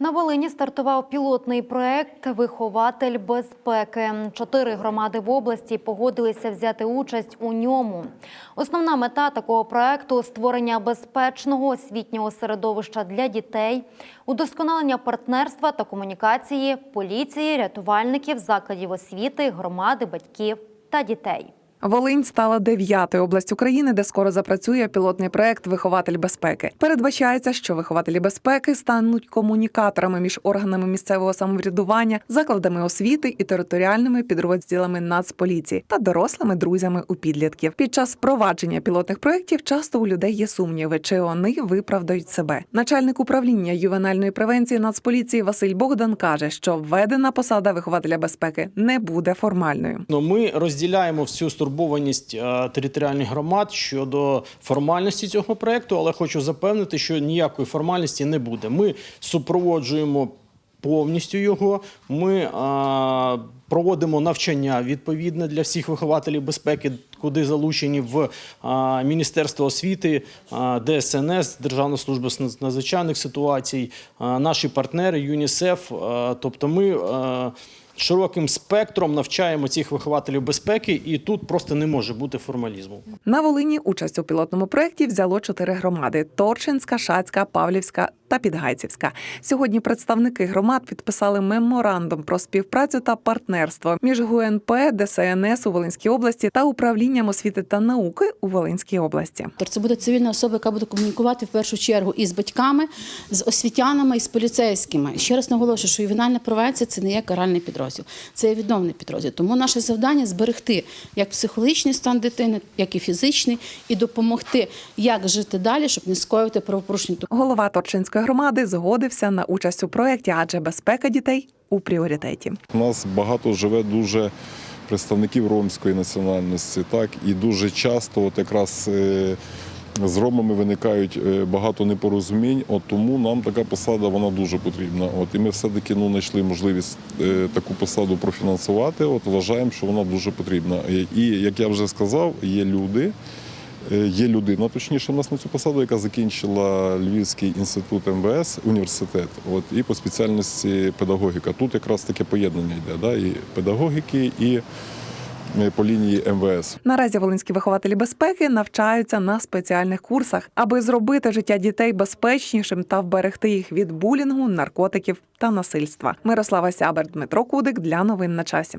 На Волині стартував пілотний проект Вихователь безпеки. Чотири громади в області погодилися взяти участь у ньому. Основна мета такого проекту створення безпечного освітнього середовища для дітей, удосконалення партнерства та комунікації, поліції, рятувальників, закладів освіти, громади, батьків та дітей. Волинь стала дев'ятою областю країни, де скоро запрацює пілотний проект Вихователь безпеки. Передбачається, що вихователі безпеки стануть комунікаторами між органами місцевого самоврядування, закладами освіти і територіальними підрозділами Нацполіції та дорослими друзями у підлітків. Під час впровадження пілотних проєктів часто у людей є сумніви, чи вони виправдають себе. Начальник управління ювенальної превенції Нацполіції Василь Богдан каже, що введена посада вихователя безпеки не буде формальною. Ну, ми розділяємо всю стурбованість е, територіальних громад щодо формальності цього проекту, але хочу запевнити, що ніякої формальності не буде. Ми супроводжуємо повністю його. Ми е, проводимо навчання відповідне для всіх вихователів безпеки, куди залучені в е, Міністерство освіти, ДСНС, Державна служба з надзвичайних ситуацій, наші партнери, ЮНІСЕФ. Тобто ми. Широким спектром навчаємо цих вихователів безпеки, і тут просто не може бути формалізму. На Волині участь у пілотному проєкті взяло чотири громади: Торчинська, Шацька, Павлівська та Підгайцівська. Сьогодні представники громад підписали меморандум про співпрацю та партнерство між ГУНП, ДСНС у Волинській області та управлінням освіти та науки у Волинській області. Це буде цивільна особа, яка буде комунікувати в першу чергу із батьками, з освітянами і з поліцейськими. Ще раз наголошую, що ювенальна превенція це не є каральний підрозділ, це є відновний підрозділ. Тому наше завдання зберегти як психологічний стан дитини, як і фізичний, і допомогти, як жити далі, щоб не скоювати правопорушення. Голова Торчинської громади згодився на участь у проєкті, адже безпека дітей у пріоритеті. У нас багато живе дуже представників ромської національності, так і дуже часто, от якраз е, з ромами виникають е, багато непорозумінь. От тому нам така посада вона дуже потрібна. От і ми все-таки ну знайшли можливість е, таку посаду профінансувати. От вважаємо, що вона дуже потрібна. І- як я вже сказав, є люди. Е, Є людина, точніше, у нас на цю посаду, яка закінчила Львівський інститут МВС, університет, от і по спеціальності педагогіка. Тут якраз таке поєднання йде, да, і педагогіки, і по лінії МВС. Наразі волинські вихователі безпеки навчаються на спеціальних курсах, аби зробити життя дітей безпечнішим та вберегти їх від булінгу, наркотиків та насильства. Мирослава Сябер, Дмитро Кудик для новин на часі.